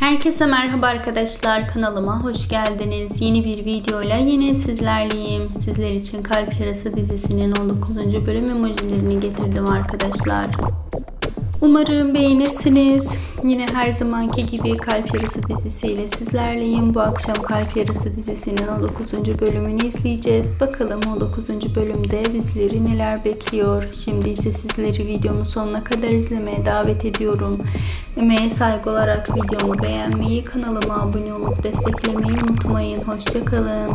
Herkese merhaba arkadaşlar kanalıma hoş geldiniz. Yeni bir videoyla yine sizlerleyim. Sizler için Kalp Yarası dizisinin 19. bölüm emojilerini getirdim arkadaşlar. Umarım beğenirsiniz. Yine her zamanki gibi Kalp Yarası dizisiyle sizlerleyim. Bu akşam Kalp Yarası dizisinin 19. bölümünü izleyeceğiz. Bakalım 19. bölümde bizleri neler bekliyor. Şimdi ise sizleri videomu sonuna kadar izlemeye davet ediyorum. Emeğe saygı olarak videomu beğenmeyi, kanalıma abone olup desteklemeyi unutmayın. Hoşçakalın.